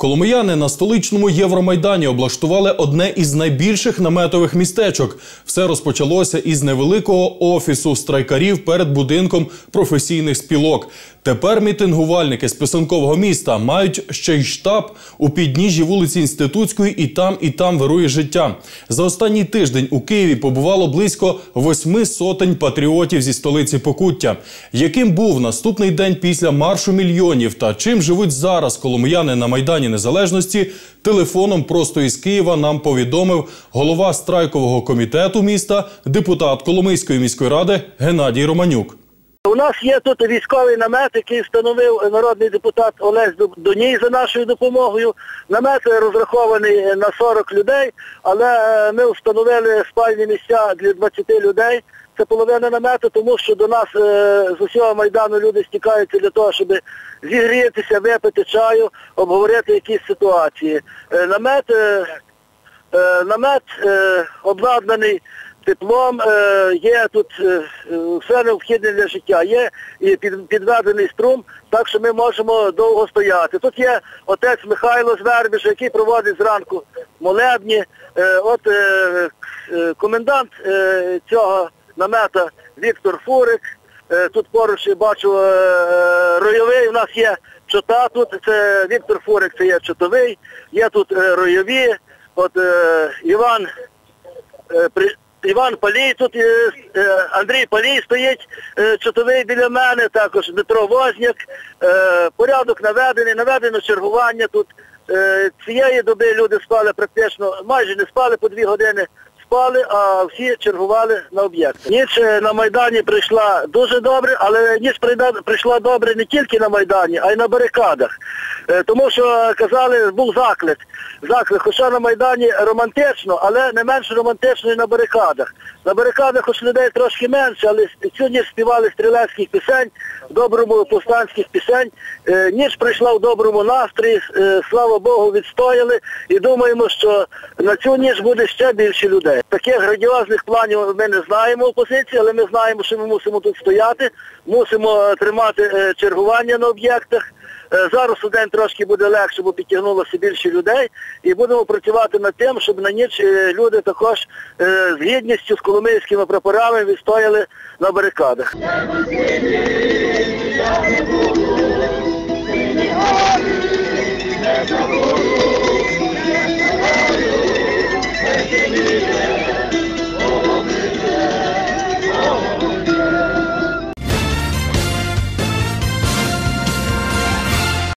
Коломияни на столичному Євромайдані облаштували одне із найбільших наметових містечок. Все розпочалося із невеликого офісу страйкарів перед будинком професійних спілок. Тепер мітингувальники з писанкового міста мають ще й штаб у підніжжі вулиці Інститутської, і там, і там вирує життя. За останній тиждень у Києві побувало близько восьми сотень патріотів зі столиці Покуття. Яким був наступний день після маршу мільйонів та чим живуть зараз коломияни на майдані Незалежності? Телефоном просто із Києва нам повідомив голова страйкового комітету міста, депутат Коломийської міської ради Геннадій Романюк. У нас є тут військовий намет, який встановив народний депутат Олесь Доній за нашою допомогою. Намет розрахований на 40 людей, але е, ми встановили спальні місця для 20 людей. Це половина намету, тому що до нас е, з усього Майдану люди стікаються для того, щоб зігрітися, випити чаю, обговорити якісь ситуації. Е, намет, намет обладнаний теплом, е, є тут е, все необхідне для життя, є і підведений струм, так що ми можемо довго стояти. Тут є отець Михайло Звербіш, який проводить зранку молебні. Е, от комендант цього намета Віктор Фурик. Тут поруч я бачу ройовий, у нас є чота, тут це Віктор Фурик, це є чотовий, є тут ройові, от Іван Іван Палій, тут е, е, Андрій Палій стоїть е, чотовий біля мене, також Дмитро Возняк. Порядок наведений, наведено чергування тут. Цієї доби люди спали практично, майже не спали по дві години спали, а всі чергували на об'єкти. Ніч на Майдані прийшла дуже добре, але ніч прийшла добре не тільки на Майдані, а й на барикадах. Тому що казали, був заклик заклик, хоча на Майдані романтично, але не менш романтично і на барикадах. На барикадах хоч людей трошки менше, але цю ніч співали стрілецьких пісень, в доброму повстанських пісень. Е, ніч прийшла в доброму настрої, е, слава Богу, відстояли і думаємо, що на цю ніч буде ще більше людей. Таких градіозних планів ми не знаємо опозиції, але ми знаємо, що ми мусимо тут стояти, мусимо тримати е, чергування на об'єктах. Е, зараз у день трошки буде легше, бо підтягнулося більше людей. І будемо працювати над тим, щоб на ніч е, люди також е, з гідністю, з коломийськими прапорами відстояли на барикадах.